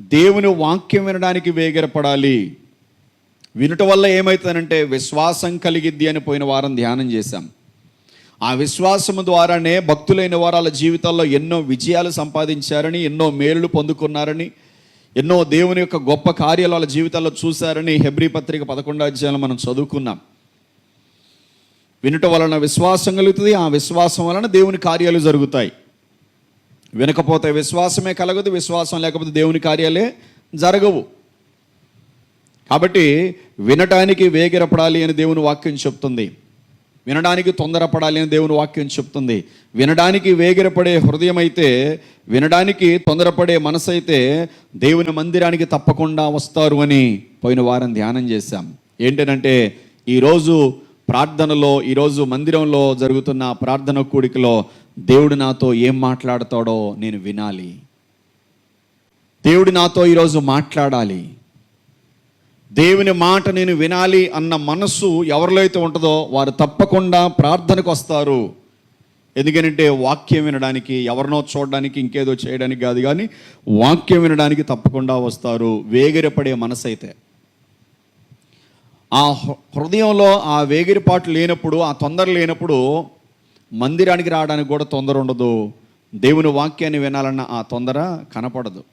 దేవుని వాక్యం వినడానికి వేగిరపడాలి. వినుట వల్ల ఏమవుతుందంటే విశ్వాసం కలిగిద్ది అని పోయిన వారం ధ్యానం చేశాం. ఆ విశ్వాసము ద్వారానే భక్తులైన వారు వాళ్ళ జీవితాల్లో ఎన్నో విజయాలు సంపాదించారని ఎన్నో మేలులు పొందుకున్నారని ఎన్నో దేవుని యొక్క గొప్ప కార్యాలు వాళ్ళ జీవితాల్లో చూశారని హెబ్రి పత్రిక పదకొండో అధ్యాయంలో మనం చదువుకున్నాం. వినుట వలన విశ్వాసం కలుగుతుంది ఆ విశ్వాసం వలన దేవుని కార్యాలు జరుగుతాయి. వినకపోతే విశ్వాసమే కలగదు విశ్వాసం లేకపోతే దేవుని కార్యాలే జరగవు. కాబట్టి వినటానికి వేగిరపడాలి అని దేవుని వాక్యం చెప్తుంది. వినడానికి తొందరపడాలి అని దేవుని వాక్యం చెప్తుంది. వినడానికి వేగిరపడే హృదయం అయితే వినడానికి తొందరపడే మనసు అయితే దేవుని మందిరానికి తప్పకుండా వస్తారు అని పోయిన వారం ధ్యానం చేశాం. ఏంటంటే ఈరోజు ప్రార్థనలో ఈరోజు మందిరంలో జరుగుతున్న ప్రార్థన కూడికలో దేవుడు నాతో ఏం మాట్లాడతాడో నేను వినాలి. దేవుడు నాతో ఈరోజు మాట్లాడాలి. దేవుని మాట నేను వినాలి అన్న మనస్సు ఎవరిలో అయితే ఉంటుందో వారు తప్పకుండా ప్రార్థనకు వస్తారు. ఎందుకంటే వాక్యం వినడానికి ఎవరినో చూడడానికి ఇంకేదో చేయడానికి కాదు కానీ వాక్యం వినడానికి తప్పకుండా వస్తారు. వేగిరపడే మనసు అయితే ఆ హృ- హృదయంలో ఆ వేగిరిపాటు లేనప్పుడు ఆ తొందర లేనప్పుడు మందిరానికి రావడానికి కూడా తొందర ఉండదు. దేవుని వాక్యాన్ని వినాలన్న ఆ తొందర కనపడదు.